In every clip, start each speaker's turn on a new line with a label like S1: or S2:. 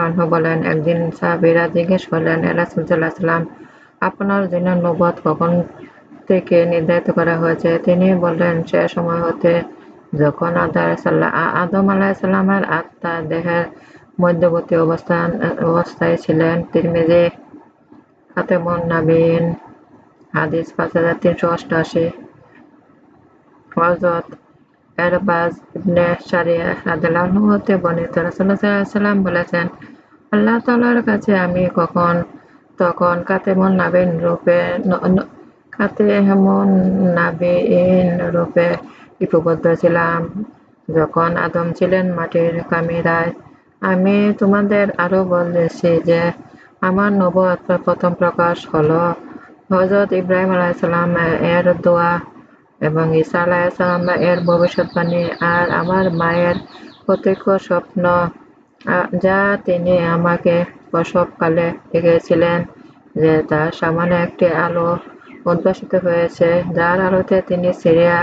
S1: আনহু বলেন আপনার জন্য নবুয়ত কখন থেকে নির্ধারিত করা হয়েছে তিনি বললেন সে সময় হতে যখন আদম আলাইহিসসালামের আত্মা দেহের মধ্যবর্তী অবস্থান অবস্থায় ছিলেন তিরমিজি খাতেমুন নাবিয়িন হাদিস পাঁচ হাজার তিনশো অষ্টআশি। হযরত এরবাজ ইবনে সারিয়া রাদিয়াল্লাহু হতে বর্ণিত রাসূলুল্লাহ সাল্লাল্লাহু বলেছেন, আল্লাহ তাআলার কাছে আমি কখন, তখন কাতেমুন নাবিন রূপে কাতেমুন নাবিয়িন রূপে লিপিবদ্ধ ছিলাম। যখন আদম ছিলেন মাটির কামিরায়, আমি তোমাদের আরও বলেছি যে, আমার নবুয়ত প্রথম প্রকাশ হলো হযরত ইব্রাহিম আলাইহিসসালাম এর দোয়া এবং ঈসা আলাইহিসসালাম এর ভবিষ্যৎবাণী আর আমার মায়ের প্রত্যক্ষ স্বপ্ন যা তিনি আমাকে প্রসবকালে দেখেছিলেন যে তার সামনে একটি আলো উদ্ভাসিত হয়েছে। যার আলোতে তিনি সিরিয়া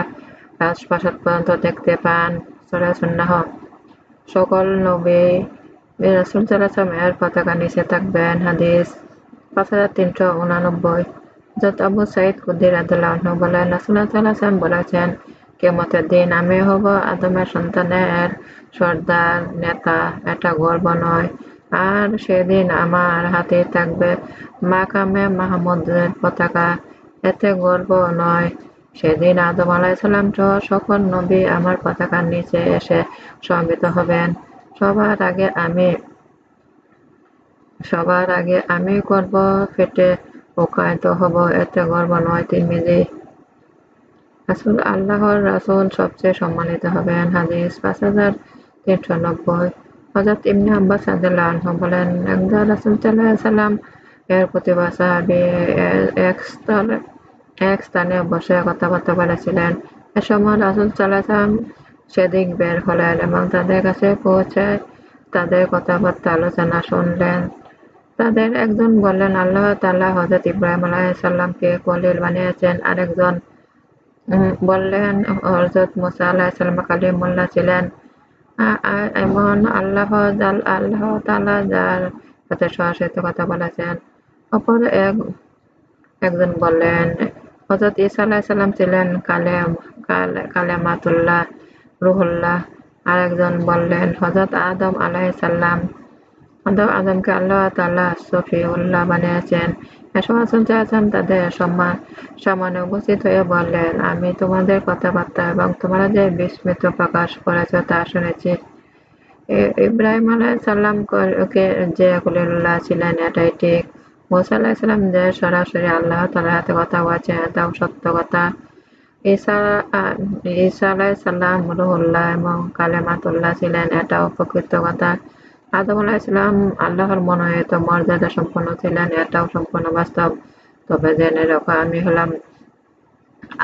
S1: রাজপ্রাসাদ পর্যন্ত দেখতে পান। সূরা সুন্নাহ। সকল নবী রাসূল সাল্লাল্লাহু এর পতাকা নিচে থাকবেন। হাদিস পাঁচ হাজার তিনশো উনানব্বই। হযরত আবু খুদরি রাদিয়াল্লাহু আনহু বলেন, রাসূলুল্লাহ সাল্লাল্লাহু বলেছেন, কিয়ামতের দিন আমি হব আদমের সন্তানের সর্দার, নেতা, এটা গর্ব নয়। আর সেদিন আমার হাতে থাকবে মাকামে মাহমুদের পতাকা, এতে গর্ব নয়। সেদিন আদম আলাইসাল্লাম সহ সকল নবী আমার পতাকার নিচে এসে সমবেত হবেন। সবার আগে আমি, সবার আগে আমি গর্ব ফেটে প্রকায়িত হব, এতে গর্ব নয় তিরমিজি। রাসুল, আল্লাহর রাসুল সবচেয়ে সম্মানিত হবেন হাদিস পাঁচ হাজার তিনশো নব্বই। হজরত ইবনে আব্বাস আদাল্লাহ বলেন একদা রাসুল সাল্লাম এর প্রতিভা সাহাবি এক স্থলে, এক স্থানে বসে কথাবার্তা বলেছিলেন। এ সময় রাসুল সাল্লাম সেদিক বের হলেন এবং তাদের কাছে পৌঁছে তাদের কথাবার্তা আলোচনা শুনলেন। তাদের একজন বললেন, আল্লাহ তাল্লাহ হজরত ইব্রাহিম আলাহিসাল্লামকে কলিল বানিয়েছেন। আরেকজন বললেন হজরত মুসা আলাহিসাল্লাম কালিমুল্লাহ ছিলেন। এমন আল্লাহ আল্লাহ তালা যার সাথে সরাসরি কথা বলেছেন। অপর এক, একজন বললেন হজরত ইসা আলাহিসাল্লাম ছিলেন কালেম কালেমাতুল্লাহ, রুহুল্লাহ। আরেকজন বললেন হজরত আদম আলাহিসাল্লাম আদমকে আল্লাহ তাল্লাহ সফিউল্লাহ বানিয়েছেন। এসব চাচ্ছেন তাদের সম্মান, সামনে উপস্থিত হয়ে বললেন, আমি তোমাদের কথাবার্তা এবং তোমরা যে বিস্মিত প্রকাশ করেছ তা শুনেছি। ইব্রাহিম আলাহ সাল্লাম যে কলিল্লাহ ছিলেন, এটাই ঠিক। মোসা সাল্লাম যে সরাসরি আল্লাহ তালার হাতে কথা বলছেন, এটাও সত্য কথা। ঈসা ঈসা আলাহ সাল্লাম রুহুল্লাহ এবং কালেমাতুল্লাহ ছিলেন, এটাও প্রকৃত কথা। আদম আলাহিসাম আল্লাহর মনোনীত মর্যাদা সম্পন্ন ছিলেন, এটাও সম্পূর্ণ বাস্তব। তবে জেনে রাখো, আমি হলাম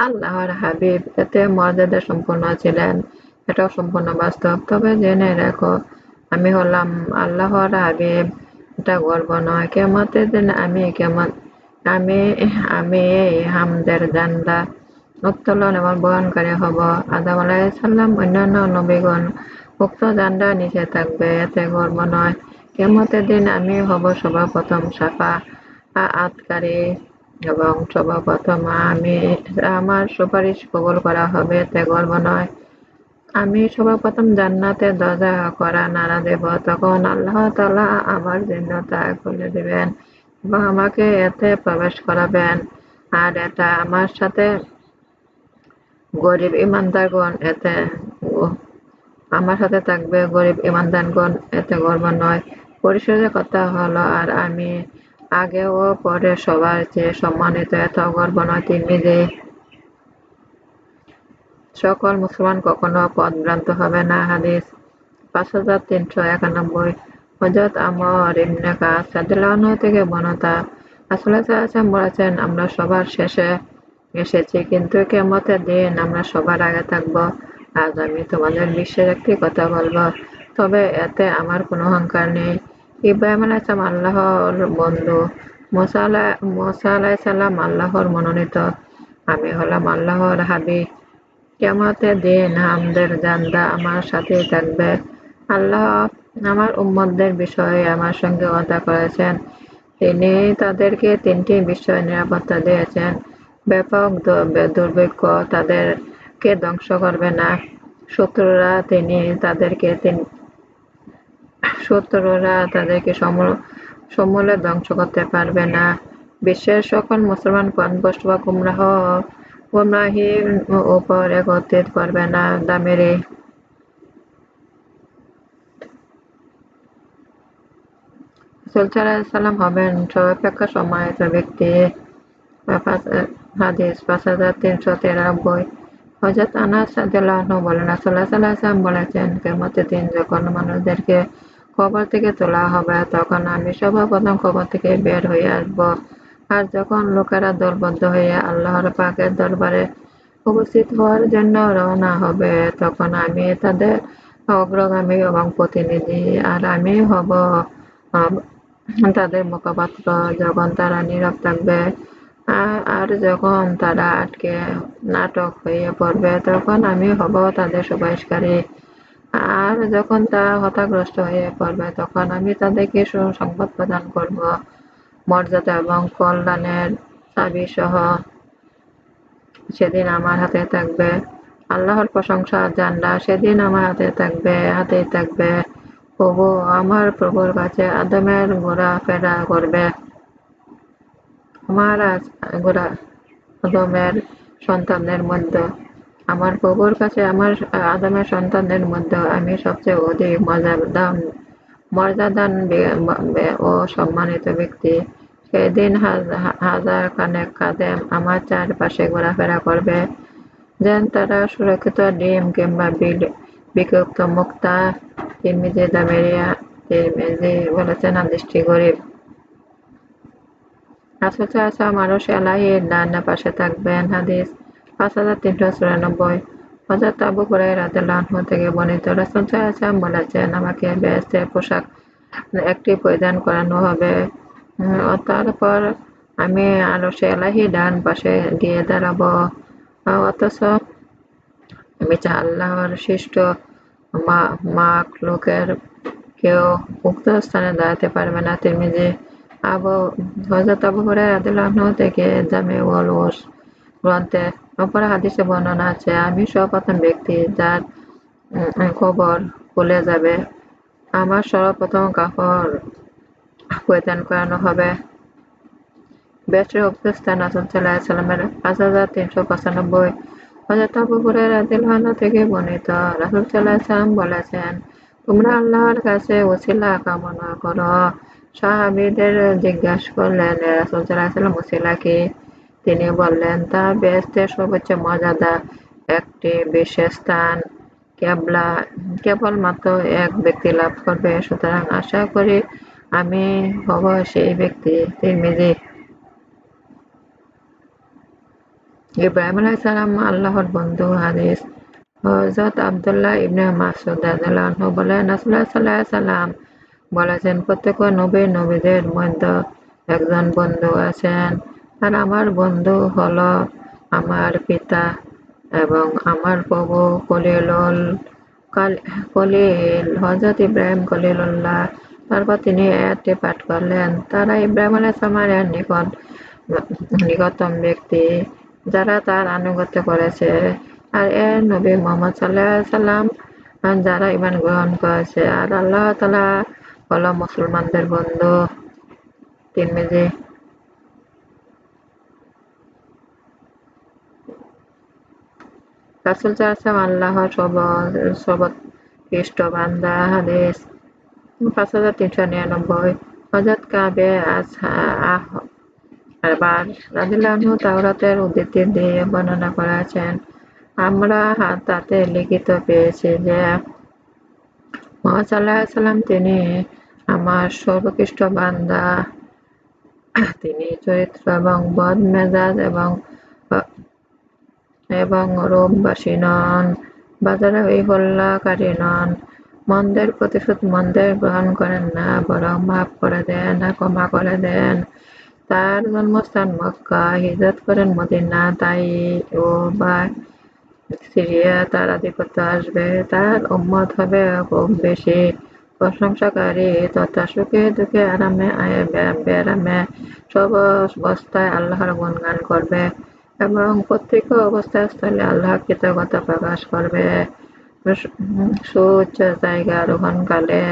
S1: আল্লাহর হাবিব, এতে মর্যাদা সম্পন্ন ছিলেন, এটাও সম্পূর্ণ বাস্তব। তবে জেনে রাখো, আমি হলাম আল্লাহর হাবিব, এটা গর্ব নয়। কেমতের দিন আমি কেমন আমি আমি এই হামদের জান্দা উত্তোলন এবং বহনকারী হব। আদম আলাহিসাল্লাম অন্যান্য নবীগণ উক্ত জান্ডার নিচে থাকবে, এতে গর্ব নয়। কেমতের দিন আমি হব সর্বপ্রথম সাফা আতকারী এবং সর্বপ্রথম আমি আমার সুপারিশ কবল করা হবে, এতে গর্ব নয়। আমি সর্বপ্রথম জান্নাতে দরজা করা নাড়া দেব, তখন আল্লাহ তালা আমার জন্য তা খুলে দেবেন এবং আমাকে এতে প্রবেশ করাবেন। আর এটা আমার সাথে গরিব ইমানদারগণ এতে আমার সাথে থাকবে গরিব ইমানদানগণ, এতে গর্ব নয়। পরিশেষে কথা হলো, আর আমি আগে ও পরে সবার চেয়ে সম্মানিত এত গর্ব নয় তিরমিজি সকল মুসলমান কখনো পদভ্রান্ত হবে না। হাদিস পাঁচ হাজার তিনশো একানব্বই। হজরত আমর ইবনে কাস থেকে বনতা আসলে চাচ্ছেন বলেছেন, আমরা সবার শেষে এসেছি, কিন্তু কেমতের দিন আমরা সবার আগে থাকব। আজ আমি তোমাদের একটি কথা বলব। তবে এতে আমার কোনো অহংকার নেই। ইব্রাহিম আলাইসলাম আল্লাহর বন্ধু, মুসা আলা- মুসা আলাইসাল্লাম আল্লাহর মনোনীত। আমি হলাম আল্লাহর হাবিব। কেয়ামতের দিন হামদের জান্দা আমার সাথেই থাকবে। আল্লাহ আমার উম্মতদের বিষয়ে আমার সঙ্গে ওয়াদা করেছেন। তিনি তাদেরকে তিনটি বিষয়ে নিরাপত্তা দিয়েছেন। ব্যাপক দুর্ভিক্ষ তাদেরকে ধ্বংস করবে না। শত্রুরা তিনি তাদেরকে শত্রুরা তাদেরকে সমূলে ধ্বংস করতে পারবে না। বিশ্বের সকল মুসলমান পথভ্রষ্ট বা গুমরাহ গুমরাহির উপর একত্রিত করবে না দামেরে সাল্লাম হবেন সর্বাপেক্ষা সম্মানিত ব্যক্তি। হাদিস পাঁচ হাজার তিনশো তিরানব্বই। হজরত আনাস আনহু বলেন, রাসূলুল্লাহ সাল্লাল্লাহু আলাইহি বলেছেন, কিয়ামতের দিন যখন মানুষদেরকে কবর থেকে তোলা হবে, তখন আমি সর্বপ্রথম কবর থেকে বের হয়ে আসব। আর যখন লোকেরা দলবদ্ধ হয়ে আল্লাহর পাকের দরবারে উপস্থিত হওয়ার জন্য রওনা হবে, তখন আমি তাদের অগ্রগামী এবং প্রতিনিধি আর আমি হব তাদের মুখপাত্র। যখন তারা নীরব থাকবে আর যখন তারা আটকে নাটক হয়ে পড়বে, তখন আমি হব তাদের সুপারিশকারী। আর যখন তারা হতাগ্রস্ত হয়ে পড়বে, তখন আমি তাদেরকে সুসংবাদ প্রদান করব। মর্যাদা এবং কল্যাণের চাবি সহ সেদিন আমার হাতে থাকবে। আল্লাহর প্রশংসা, জানলা সেদিন আমার হাতে থাকবে, হাতেই থাকবে। প্রভু আমার প্রভুর কাছে আদমের ঘোরা ফেরা করবে। ঘোরা আদমের সন্তানদের মধ্যে। আমার প্রভুর কাছে আমার আদমের সন্তানদের মধ্যে আমি সবচেয়ে অধিক মর্যাদান মর্যাদান ও সম্মানিত ব্যক্তি। সেদিন হাজ- হাজার খানেক কাদেম আমার চারপাশে ঘোরাফেরা করবে। যেন তারা সুরক্ষিত ডিম কিংবা বিল- বিক্ষিপ্ত মুক্তা, তিরমিজি দামেরিয়া বলেছেন হাদিসটি গরিব। রাসূল সাল্লাল্লাহু মানুষ আলাহির ডান পাশে থাকবেন হাদিস পাঁচ হাজার তিনশো চুরানব্বই। হযরত আবু রাদিয়াল্লাহু থেকে বর্ণিত, রাসূল সাল্লাল্লাহু বলেছেন, আমাকে পোশাক একটি পরিধান করানো হবে। তারপর আমি ডান পাশে গিয়ে দাঁড়াবো। অথচ আমি যা আল্লাহর সৃষ্ট মা- লোকের কেউ উক্ত স্থানে দাঁড়াতে পারবে না। তিরমিজি থেকে জামিউল ওস গ্রন্থে অপর হাদিসে বর্ণনা আছে আমি সর্বপ্রথম ব্যক্তি যার কবর খুলে যাবে আমার সর্বপ্রথম কাপড় পরিধান করানো হবে বেস্টের উক্ত স্থান সাল্লাল্লাহু সাল্লামের পাঁচ হাজার তিনশো পঁচানব্বই হযরত আবু রাদিয়াল্লাহু থেকে বর্ণিত রাসূল সাল্লাম বলেছেন তোমরা আল্লাহর কাছে ওসিলা কামনা করো। সাহাবীদের জিজ্ঞাসা করলেন "এ রাসূল আলাইহি সাল্লাম তিনি বললেন, তা বেহেশতের সর্বোচ্চ মর্যাদা একটি বিশেষ স্থান, কেবলা, কেবলমাত্র এক ব্যক্তি লাভ করবে। সুতরাং আশা করি আমি হব সেই ব্যক্তি, তিরমিজি। ইব্রাহিম আলাইহিস সালাম, আল্লাহর বন্ধু, হাদিস। হযরত আব্দুল্লাহ ইবনে রাদিয়াল্লাহু বলেন, রাসূলুল্লাহ সাল্লাল্লাহু আলাইহি সাল্লাম বলেছেন প্রত্যেক নবী নবীদের মধ্যে একজন বন্ধু আছেন। আর আমার বন্ধু হলো আমার পিতা এবং আমার প্রভু কলিলুল কলিল হযরত ইব্রাহিম কলিলুল্লাহ তারপর তিনি আয়াতটি পাঠ করলেন। তারা ইব্রাহিম আলাইহিস সালামের নিকট, নিকটতম ব্যক্তি যারা তার আনুগত্য করেছে। আর এর নবী মোহাম্মদ সাল্লাহ সাল্লাম, যারা ইমান গ্রহণ করেছে। আর আল্লাহ তালা হলো মুসলমানদের বন্ধু তিরমিজি রাসূল সর্ব- সর্বোৎকৃষ্ট বান্দা, হাদিস পাঁচ হাজার তিনশো নিরানব্বই। হযরত কাবে আনহু তাওরাতের উদ্ধৃতি দিয়ে বর্ণনা করেছেন। আমরা তাতে লিখিত পেয়েছি যে মুহাম্মদ তিনি আমার সর্বোৎকৃষ্ট বান্দা। তিনি চরিত্র এবং বদ মেজাজ এবং এবং রূপবাসী নন বাজারে নন। মন্দের প্রতিশোধ মন্দের গ্রহণ করেন না বরং মাফ করে দেন না ক্ষমা করে দেন। তার জন্মস্থান মক্কা, হিজরত করেন মদিনা, তাই ও বা সিরিয়া তার আধিপত্য আসবে, তার উম্মত হবে খুব বেশি। প্রশংসাকারী তথা সুখে দুঃখে আরামে বেরামে সব অবস্থায় আল্লাহর গুণগান করবে এবং প্রত্যেক অবস্থায় স্থলে আল্লাহ কৃতজ্ঞতা প্রকাশ করবে। সুউচ্চ জায়গা আরোহণকালে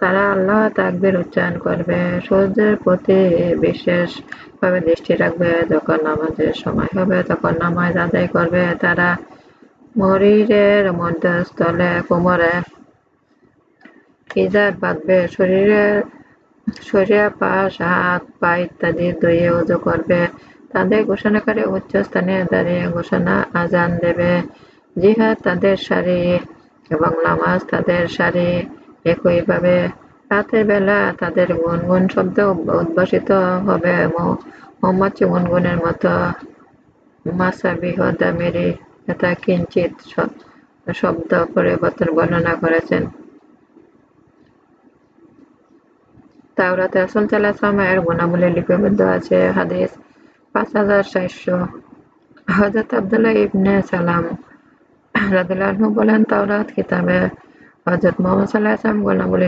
S1: তারা আল্লাহ তাকবির উচ্চারণ করবে। সূর্যের প্রতি বিশেষভাবে দৃষ্টি রাখবে। যখন নামাজের সময় হবে তখন নামাজ আদায় করবে। তারা মরিরের মধ্যস্থলে কোমরে বাঁধবে শরীরের শরীর পাশ হাত, পা ইত্যাদি ধুয়ে উজু করবে। তাদের ঘোষণাকারী উচ্চ স্থানে দাঁড়িয়ে ঘোষণা আজান দেবে। জিহাদ তাদের সারি এবং নামাজ তাদের সারি একইভাবে। রাতের বেলা তাদের গুনগুন শব্দ উদ্ভাসিত হবে। মোহাম্মদ গুনগুনের মতো মাসাবিহদামেরি এটা কিঞ্চিত শব্দ পরিবর্তন বর্ণনা করেছেন। তাওরাতে রাসূল সাল্লাল্লাহু এর গুণাবলী লিপিবদ্ধ আছে, হাদিস পাঁচ হাজার চারশো। হযরত আব্দুল্লাহ ইবনে সালাম রাদিয়াল্লাহু বলেন, তাওরাত কিতাবে হযরত মুহাম্মদ সাল্লাল্লাহু আলাইহি ওয়াসাল্লাম গুণাবলী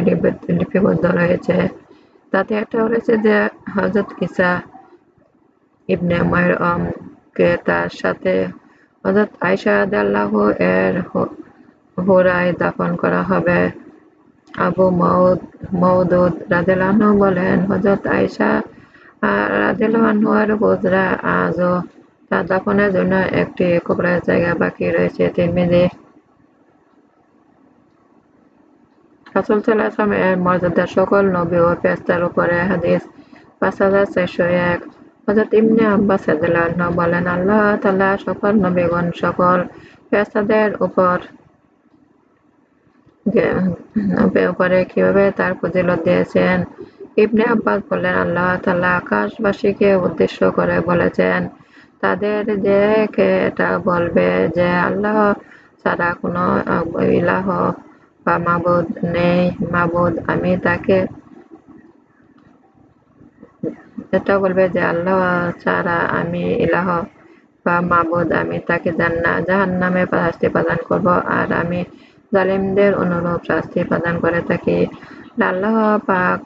S1: লিপিবদ্ধ রয়েছে। তাতে একটা বলেছে যে, হযরত ঈসা ইবনে মারয়াম কে তার সাথে হযরত আয়েশা রাদিয়াল্লাহু এর হুরায় দাফন করা হবে। আবু মওদুদ রাদিয়াল্লাহু বলেন, হযরত আয়েশা রাদিয়াল্লাহু দাফনের জন্য একটি কবরের জায়গা বাকি রয়েছে তিরমিজি। রাসূল সাল্লাল্লাহু এর মর্যাদা সকল নবী ও ফেরেশতার উপরে হাদিস পাঁচ হাজার চারশো এক হযরত ইবনে আব্বাস রাদিয়াল্লাহু বলেন, আল্লাহ তাআলা সকল নবীগণ, সকল ফেরেশতাদের উপর উপরে কীভাবে তার ফজিলত দিয়েছেন? ইবনে আব্বাস বলেন, আল্লাহ তাআলা আকাশবাসীকে উদ্দেশ্য করে বলেছেন, তাদের যে কে এটা বলবে যে আল্লাহ ছাড়া কোনো ইলাহ বা মাবুদ নেই। মাবুদ, আমি তাকে এটা বলবে যে, আল্লাহ ছাড়া আমি ইলাহ বা মাবুদ, আমি তাকে জান্না জাহান নামে শাস্তি প্রদান করব। আর আমি জালিমদের অনুরূপ শাস্তি প্রদান করে থাকি। আল্লাহ পাক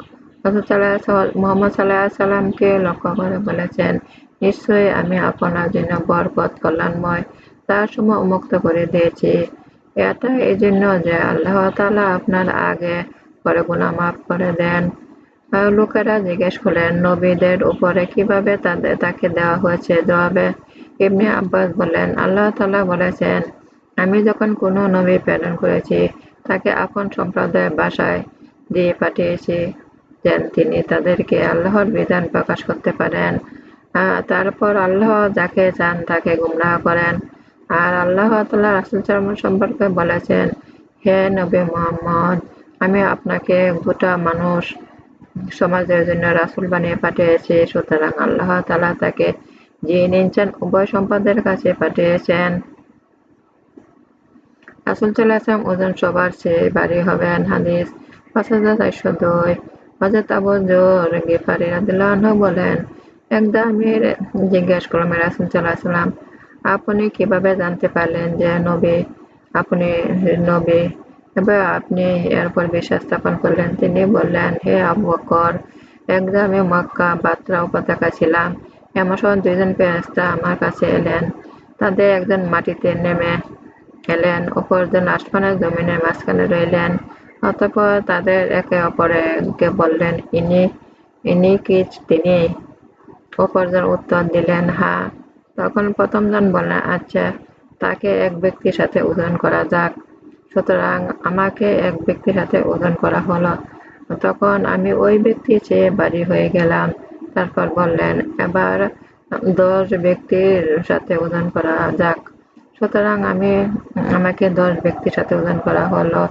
S1: মোহাম্মদ সাল্লাহ সাল্লামকে লক্ষ্য করে বলেছেন, নিশ্চয়ই আমি আপনার জন্য বরকত কল্যাণময় তার সময় উন্মুক্ত করে দিয়েছি। এটা এই জন্য যে আল্লাহ তালা আপনার আগে পরে গুণা মাফ করে দেন। লোকেরা জিজ্ঞেস করলেন, নবীদের উপরে কীভাবে তাদের, তাকে দেওয়া হয়েছে? জবাবে ইবনে আব্বাস বলেন আল্লাহ তালা বলেছেন, আমি যখন কোনো নবী প্রেরণ করেছি, তাকে আপন সম্প্রদায়ের বাসায় দিয়ে পাঠিয়েছি যেন তিনি তাদেরকে আল্লাহর বিধান প্রকাশ করতে পারেন। তারপর আল্লাহ যাকে চান তাকে গুমরাহ করেন। আর আল্লাহ তাল্লাহ রাসুল সম্পর্কে বলেছেন, হে নবী মোহাম্মদ, আমি আপনাকে গোটা মানুষ সমাজের জন্য রাসুল বানিয়ে পাঠিয়েছি, সুতরাং আল্লাহ তালা তাকে যে নিয়েছেন উভয় সম্পদের কাছে পাঠিয়েছেন। রাসুল সাল্লাহাম ওজন সবার চেয়ে বাড়ি হবেন, হাদিস পাঁচ হাজার চারশো দুই। হজরত আবু জোর গেফারি রাদিল্লাহ বলেন একদা আমি জিজ্ঞেস করলাম রাসুল সাল্লাহাম আপনি কীভাবে জানতে পারলেন যে নবী, আপনি নবী এবার আপনি এরপর বিশ্বাস স্থাপন করলেন। তিনি বললেন, হে আবু বকর আমি মক্কা বাত্রা উপত্যকা ছিলাম। এমন সময় দুইজন ফেরেস্তা আমার কাছে এলেন। তাদের একজন মাটিতে নেমে এলেন, অপরজন আসমানের জমিনের মাঝখানে রইলেন। অতঃপর তাদের একে অপরকে বললেন, ইনি ইনি কি তিনি? অপরজন উত্তর দিলেন, হা। তখন প্রথমজন বললেন আচ্ছা তাকে এক ব্যক্তির সাথে ওজন করা যাক। সুতরাং আমাকে এক ব্যক্তির সাথে ওজন করা হলো। তখন আমি ওই ব্যক্তির চেয়ে বাড়ি হয়ে গেলাম। তারপর বললেন, এবার দশ ব্যক্তির সাথে ওজন করা যাক। সুতরাং আমি, আমাকে দশ ব্যক্তির সাথে ওজন করা হলো।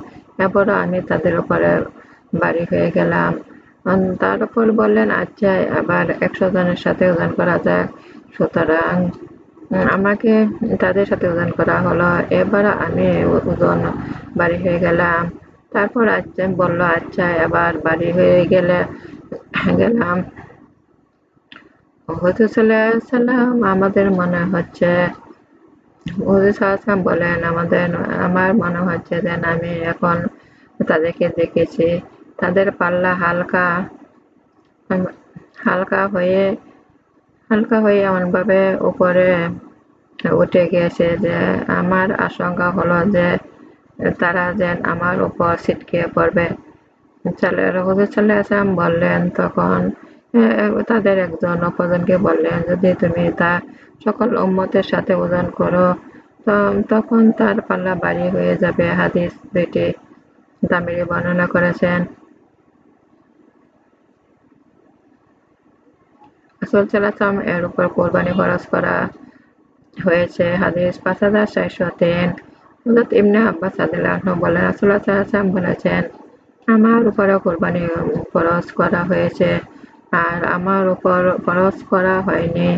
S1: এবারও আমি তাদের উপরে বাড়ি হয়ে গেলাম। তার উপর বললেন আচ্ছা আবার একশো জনের সাথে ওজন করা যাক। সুতরাং আমাকে তাদের সাথে ওজন করা হলো। এবার আমি ওজন বাড়ি হয়ে গেলাম। তারপর আচ্ছা বলল আচ্ছা এবার বাড়ি হয়ে গেলে গেলাম। হুজুর সাল্লাম আমাদের মনে হচ্ছে হুজুর বলেন, আমাদের, আমার মনে হচ্ছে যেন আমি এখন তাদেরকে দেখেছি। তাদের পাল্লা হালকা হালকা হয়ে হালকা হয়ে এমনভাবে উপরে উঠে গিয়েছে যে আমার আশঙ্কা হলো যে তারা যেন আমার উপর ছিটকে পড়বে। হুজুর বললেন, তখন তাদের একজন অপরজনকে বললেন, যদি তুমি তা সকল উম্মতের সাথে ওজন করো তখন তার পাল্লা বাড়ি হয়ে যাবে। হাদিস দুইটি দামিরি বর্ণনা করেছেন। রাসূল সাল্লাল্লাহু এর উপর কোরবানি খরচ করা হয়েছে। হাদিস পাঁচ হাজার চারশো তিন। হযরত ইবনে আব্বাস রাদিয়াল্লাহু বলেন, রাসূলুল্লাহ সাল্লাল্লাহু বলেছেন, আমার উপরেও কোরবানি খরচ করা হয়েছে আর আমার উপর খরচ করা হয়নি,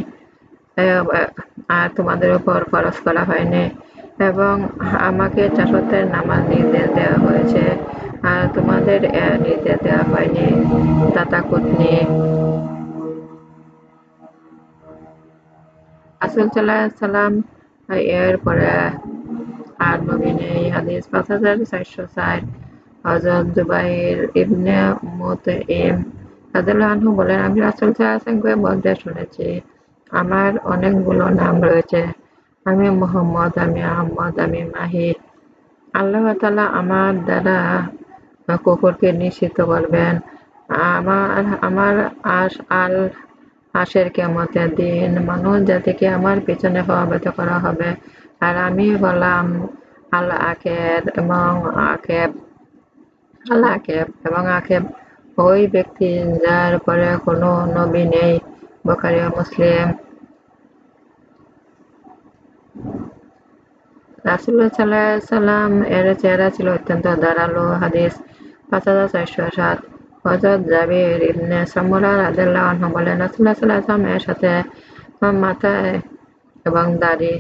S1: আর তোমাদের উপর খরচ করা হয়নি এবং আমাকে চাষতের নামাজ নির্দেশ দেওয়া হয়েছে আর তোমাদের নির্দেশ দেওয়া হয়নি। দাতা কুতনি রাসূল সাল্লাম এর পরে আর নবী নেই হাদিস পাঁচ হাজার চারশো ষাট, হযরত জুবাইর ইবনে মুতঈম রাদিয়াল্লাহু আনহু বলেন, আমি রাসূল সাল্লাল্লাহু বলতে শুনেছি। আমার অনেকগুলো নাম রয়েছে। আমি মোহাম্মদ, আমি আহম্মদ, আমি মাহি আল্লাহ তাআলা আমার দ্বারা কুকুরকে নিশ্চিত করবেন। আমার আমার আশ, আল আশের কেমতের দিন মানুষ জাতিকে আমার পিছনে প্রভাবিত করা হবে। আর আমি হলাম আল আকের এবং আকেব আল আকেব এবং আকেব। ওই ব্যক্তি যার পরে কোনো নবী নেই, বখারি মুসলিম। রাসুল্লাহ সাল্লাহ সাল্লাম এর চেহারা ছিল অত্যন্ত ধারালো হাদিস, পাঁচ হাজার চারশো সাত। হজরত জাবির ইবনে সামুরা রাদিয়াল্লাহু আনহু বলেন রাসূলুল্লাহ সাল্লাল্লাহু আলাইহি সাথে মাথায় এবং দাড়ি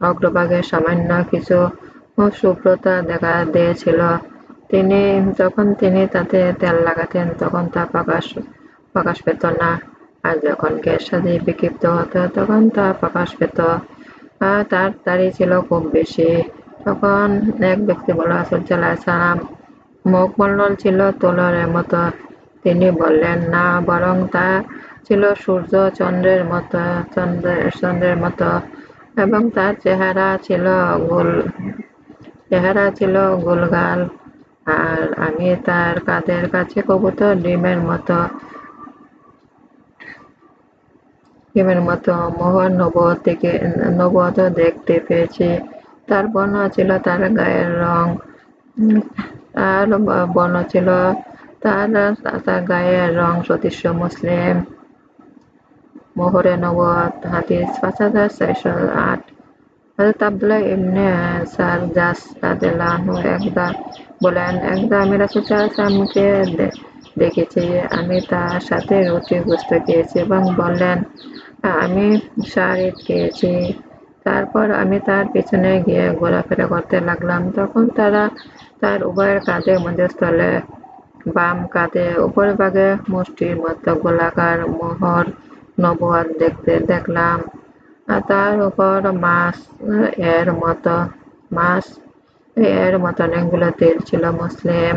S1: অগ্রভাগে সামান্য কিছু শুভ্রতা দেখা দিয়েছিল তিনি যখন তিনি তাতে তেল লাগাতেন তখন তা প্রকাশ প্রকাশ পেত না আর যখন গ্যাস সাজিয়ে বিক্ষিপ্ত হতো তখন তা প্রকাশ পেত তার দাড়ি ছিল খুব বেশি তখন এক ব্যক্তি বলল আলাইহি সাল্লাম মুখমণ্ডল ছিল তোলরের মতো। তিনি বললেন, না, বরং তা ছিল সূর্য চন্দ্রের মতো চন্দ্রের মতো। এবং তার চেহারা ছিল গোল, চেহারা ছিল গোলগাল। আর আমি তার কাদের কাছে কবুতর, ডিমের মতো ডিমের মতো মোহর নবদ থেকে, নবদ দেখতে পেয়েছি। তার বর্ণ ছিল তার গায়ের রং। তার বর্ণ ছিল তার তার গায়ের রং সদৃশ্য মুসলিম। মোহরে নবদ হাদিস পাঁচ হাজার ছয়শো আট। আব্দুল্লাহ ইবনে সারজাস রাদিয়াল্লাহু একদা বলেন, একদা আমি দেখেছি, আমি তার সাথে রুটি গোস্ত খেয়েছি এবং বললেন আমি শারিদ খেয়েছি তারপর আমি তার পিছনে গিয়ে ঘোরাফেরা করতে লাগলাম। তখন তারা তার উভয়ের কাঁধে মধ্যস্থলে বাম কাঁধে উপরভাগে মুষ্টির মতো গোলাকার মোহর নবুয়াত দেখতে দেখলাম। আর তার উপর মাছ এর মতো, মাছ এর মতো অনেকগুলো তেল ছিল মুসলিম।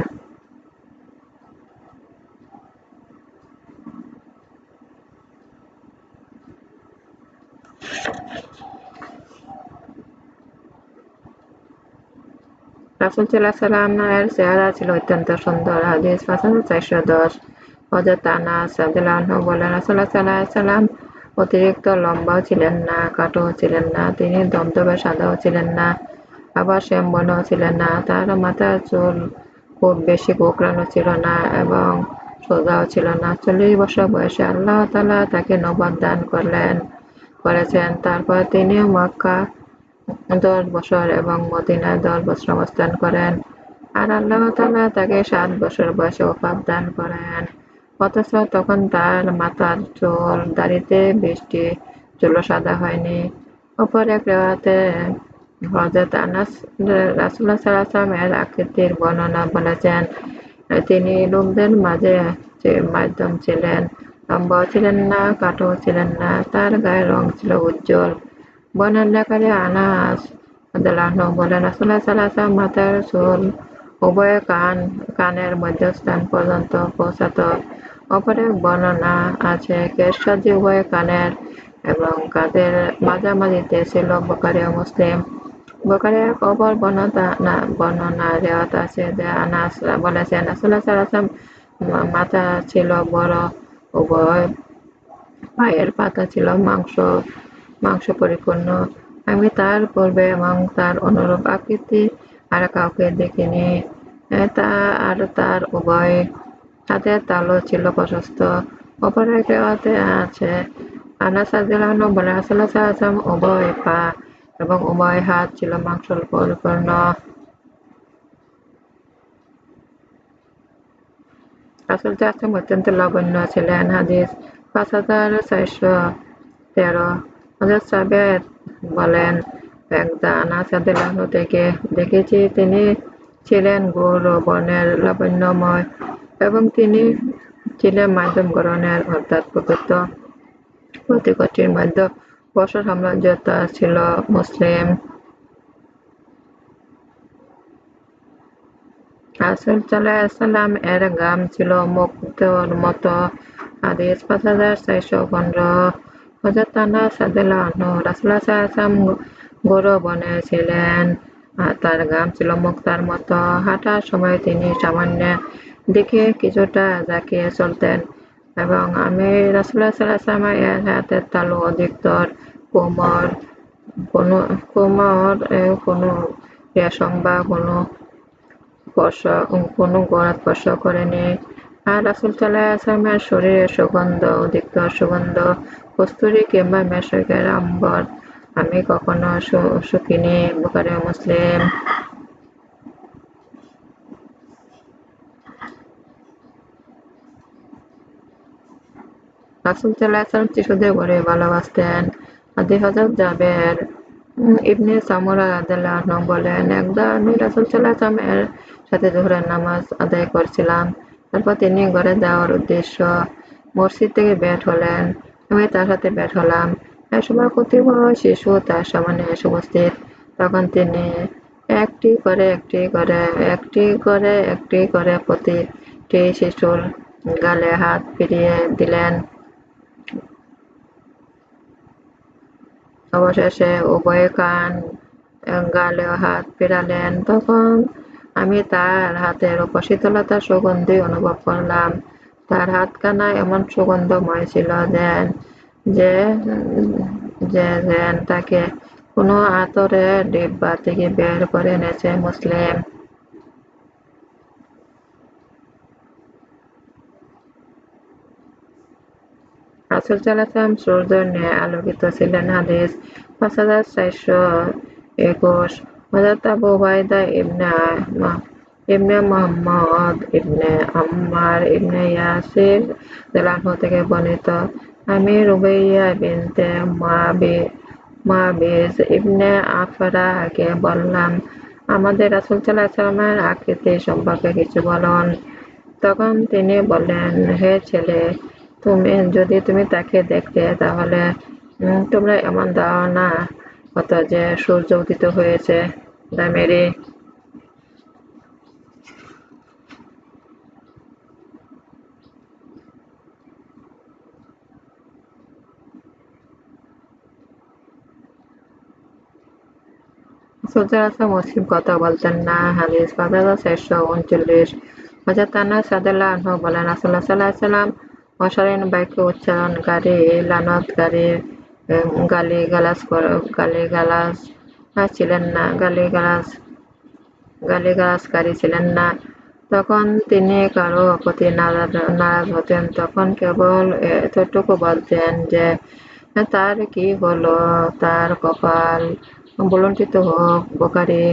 S1: রাসুল এর চেহারা ছিল অত্যন্ত সুন্দর। পাঁচ হাজার চারশো দশ। বলেন অতিরিক্ত লম্বাও ছিলেন না কাটো ছিলেন না, তিনি দমদমে সাদাও ছিলেন না, আবার শ্যামবর্ণও ছিলেন না। তার মাথার চুল খুব বেশি কোকড়ানো ছিল না এবং সোজাও ছিল না। চল্লিশ বছর বয়সে আল্লাহ তালা তাকে নবাদ দান করলেন, করেছেন। তারপর তিনি মক্কা দশ বছর এবং মদিনায় দশ বছর অবস্থান করেন। আর আল্লাহ তালা তাকে সাত বছর বয়সে ওফাত দান করেন। অথচ তখন তার মাথার চুল দাড়িতে বৃষ্টি চুলো সাদা হয়নি। অপর এক রেওয়াতে হজরত আনাস রাসুল্লাহ সাল্লাম এর আকৃতির বর্ণনা বলেছেন, তিনি লোকদের মাঝে মাধ্যম ছিলেন, লম্বাও ছিলেন না কাঠও ছিলেন না, তার গায়ের রং ছিল উজ্জ্বল। বর্ণনাকারী আনাস বলেন, রাসূলুল্লাহ সাল্লাল্লাহু মাথার চুল উভয় কান, কানের মধ্যস্থান পর্যন্ত পৌঁছাত। অপর এক বর্ণনা আছে কেশসাদি উভয় কানের এবং কাঁধের মাঝামাঝিতে ছিল বোখারি ও মুসলিম। বোখারি এক অপর বর্ণনা বর্ণনা রেওয়াত আছে যে আনাস বলেছেন, রাসূলুল্লাহ সাল্লাল্লাহু মাথা ছিল বড়, উভয় পায়ের পাতা ছিল মাংস। মাংস পরিপূর্ণ আমি তার পূর্বে এবং তার অনুরূপ আকৃতি আর কাউকে দেখিনি। তা আর তার উভয় হাতের তালু ছিল প্রশস্ত। অপর এক আছে আনাস রাদিয়াল্লাহু বলে রাসূলুল্লাহ সাল্লাল্লাহু উভয় পা এবং উভয় হাত ছিল মাংস পরিপূর্ণ রাসূল সাল্লাল্লাহু অত্যন্ত লাবণ্য ছিলেন। হাদিস পাঁচ হাজার চারশো তেরো। হযরত সাবের বলেন একদা আনাস রাদিয়াল্লাহু থেকে দেখেছি তিনি ছিলেন গৌর বর্ণের লাবণ্যময় এবং তিনি ছিলেন মাধ্যম গরনের অর্থাৎ পবিত্র প্রতিকটির মধ্য বর্ষ সাম্রাজ্যতা ছিল মুসলিম। রাসূল সাল্লাল্লাহু এর গাম ছিল মুক্তোর মতো। হাদিস পাঁচ হাজার চারশো পনেরো। হযরত আনাস রাদিয়াল্লাহু আনহু রাসূলুল্লাহ সাল্লাল্লাহু গরু বনে ছিলেন তার গাম ছিল মুক্তার মতো কিছুটা জাকিয়ে চলতেন এবং আমি তালু অধিকতর কোমর কোনো কোমর কোনো রেশম বা কোনো স্পর্শ কোনো গোড়া স্পর্শ করেনি আর রাসূল সাল্লাল্লাহু এর শরীরে সুগন্ধ অধিকতর সুগন্ধ কস্তুরী কিংবা মেশকের আম্বর, আমি কখনো শুকিনি বুখারী মুসলিম। রাসূল সাল্লাল্লাহু শিশুদের বড়ই ভালোবাসতেন। আদি হযরত জাবের ইবনে সামুরা রাদিয়াল্লাহু বলেন একদা আমি রাসূল সাল্লাল্লাহু এর সাথে জোহরের নামাজ আদায় করছিলাম। তারপর তিনি ঘরে যাওয়ার উদ্দেশ্য মসজিদ থেকে বের হলেন। আমি তার সাথে বের হলাম। একসময় কতিপয় শিশু তার সামনে এসে উপস্থিত। তখন তিনি একটি করে একটি করে একটি করে একটি করে প্রতিটি শিশুর গালে হাত ফিরিয়ে দিলেন। অবশেষে উভয় কান, গালে হাত ফিরালেন। তখন আমি তার হাতের উপর শীতলতার সুগন্ধি অনুভব করলাম। তার হাতখানা এমন সুগন্ধময় ছিল যেন, যে যে যেন তাকে কোনো আতরে ডিব্বা থেকে বের করে এনেছে মুসলিম। রাসূল আলোকিত ছিলেন হাদিস পাঁচ হাজার চারশো একুশ। হযরত আবু উবাইদা ইবনে ইবনে মুহাম্মদ, ইবনে আম্মার, ইবনে ইয়াসির রাদিয়াল্লাহু থেকে বর্ণিত। আমি রুবাইয়া বিনতে মুআবিজ ইবনে আফরাকে বললাম, আমাদের রাসূল সাল্লাল্লাহু এর আকৃতি সম্পর্কে কিছু বলুন। তখন তিনি বললেন, হে ছেলে, তুমি, যদি তুমি তাকে দেখতে, তাহলে তোমরা এমন দাও না হতো যে সূর্য উদিত হয়েছে দামেরি সুজারাসা মুসলিম কথা বলতেন না। হাদিস পাঁচ হাজার চারশো উনচল্লিশ। হজরত আনাস রাদিয়াল্লাহু বলেন, রাসূলুল্লাহ সাল্লাল্লাহু আলাইহি ওয়াসাল্লাম অশালীন বাক্য উচ্চারণকারী লানতকারী গালিগালাজ গালিগালাজ ছিলেন না, গালিগালাজ গালিগালাজকারী ছিলেন না। তখন তিনি কারও প্রতি নারাজ হতেন। তখন কেবল এতটুকু বলতেন যে, তার কি হলো? তার কপাল বুলন্ডিত হোক বোকারি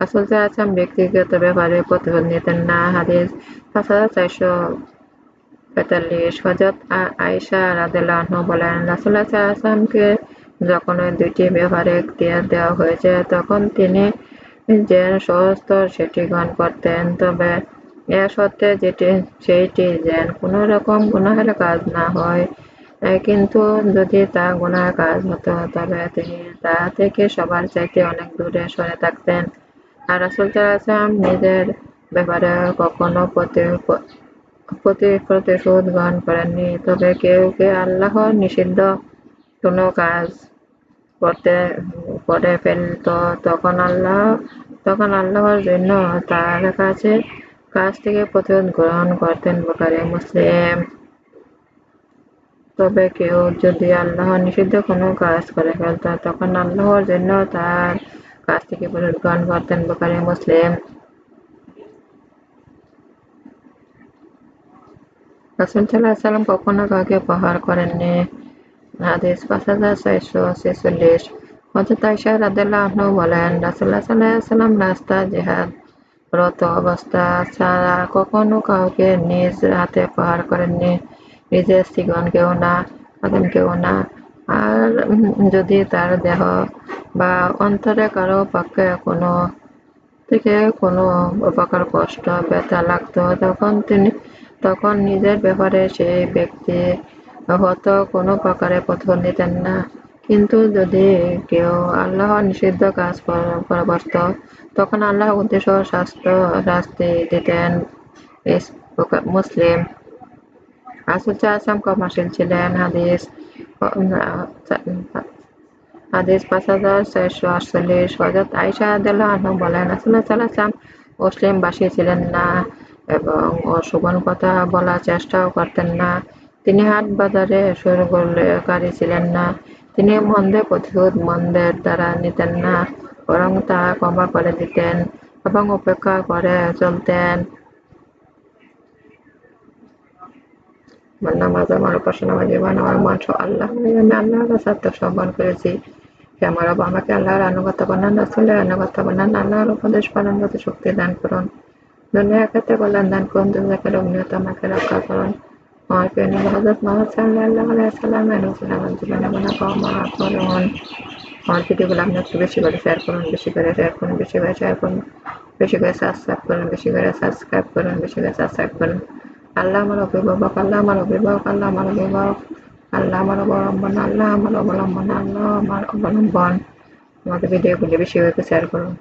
S1: রাসূল সাল্লাল্লাহু ব্যক্তিগত ব্যাপারে প্রতিশোধ নিতেন না হাদিস পাঁচ হাজার চারশো পঁয়তাল্লিশ হযরত আয়েশা রাদিয়াল্লাহু বলেন রাসূলুল্লাহ সাল্লাল্লাহু যখন ওই দুইটি ব্যাপারে এখতিয়ার দেওয়া হয়েছে তখন তিনি যে সহস্তর সেটি গ্রহণ করতেন তবে এ সত্ত্বে যেটি, সেইটি যেন কোনো রকম গুনাহের কাজ না হয়। কিন্তু যদি তা গুনাহের কাজ হতো তবে তিনি তা থেকে সবার চাইতে অনেক দূরে সরে থাকতেন। আর রাসুল সাল্লাম নিজের ব্যাপারে কখনো প্রতি প্রতিশোধ গ্রহণ করেননি। তবে কেউ কে আল্লাহর নিষিদ্ধ কোনো কাজ করতে, করে ফেলত, তখন আল্লাহ, তখন আল্লাহর জন্য তার কাছে কাছ থেকে প্রতিরোধ গ্রহণ করতেন বোখারি মুসলিম। তবে কেউ যদি আল্লাহর নিষিদ্ধ কোনো কাজ করে ফেলত, তখন আল্লাহর জন্য তার কাছ থেকে প্রতিরোধ গ্রহণ করতেন বোখারি মুসলিম। রাসুল কখনো কাউকে প্রহার করেননি। হাদিস পাঁচ হাজার ছয়শো ছেচল্লিশ। বলেন রাসুল্লাহ সাল্লাহ সাল্লাম রাস্তা জেহাদ রত অবস্থা ছাড়া কখনো কাউকে নিজ হাতে প্রহার করেননি। নিজের স্ত্রীগণকেও না কেউ না। আর যদি তার দেহ বা অন্তরে কারও পক্ষে কোনো থেকে কোনো প্রকার কষ্ট, ব্যথা লাগতো, তখন তিনি, তখন নিজের ব্যাপারে সেই ব্যক্তি হয়তো কোনো প্রকারে প্রতিফল দিতেন না। কিন্তু যদি কেউ আল্লাহ নিষিদ্ধ কাজ করত তখন আল্লাহ উদ্দেশ্য শাস্ত্র শাস্তি দিতেন। মুসলিম। আসুচা আসাম কমার্শিয়াল ছিলেন। হাদিস হাদিস পাঁচ হাজার ছয়শো আটচল্লিশ। হজরত আইসা আদাল্লাহ বলেন আসুল্লাহ সাল্লাম মুসলিমবাসী ছিলেন না এবং অশোভন কথা বলার চেষ্টাও করতেন না। তিনি হাট বাজারে শোরগোলকারী ছিলেন না। তিনি মন্দে প্রতিশোধ মন্দের দ্বারা নিতেন না। বরং তা ক্ষমা করে দিতেন, এবং উপেক্ষা করে চলতেন। আমার নামাজ আমার উপাসনা আমার জীবন, আমার মন আল্লাহ আমি আল্লাহর কাছে করেছি। হে আমার আমাকে আল্লাহর আনুগত্য বানান রাসুলের আনুগত্য বানান আল্লাহর উপদেশ পালন করতে শক্তি দান করুন। দুনিয়া ক্ষেত্রে কল্যাণ দান করুন দুনিয়াকে অগ্নিয়ত আমাকে রক্ষা করুন। আমার প্রিয় হজরত মোহাম্মদ সাল্লাহ আমার জীবনে মনে ক্ষমা করুন। আমার ভিডিওগুলো আপনি একটু বেশি করে শেয়ার করুন, বেশি করে শেয়ার করুন, বেশি করে শেয়ার করুন, বেশি করে সাবস্ক্রাইব করুন, বেশি করে সাবস্ক্রাইব করুন, বেশি করে সাবস্ক্রাইব করুন। আল্লাহ আমার অভিভাবক, আল্লাহ আমার অভিভাবক, আল্লাহ আমার অভিভাবক, আল্লাহ আমার অবলম্বন, আল্লাহ আমার অবলম্বন, আল্লাহ আমার অবলম্বন। আমাদের ভিডিওগুলি বেশি করে শেয়ার করুন।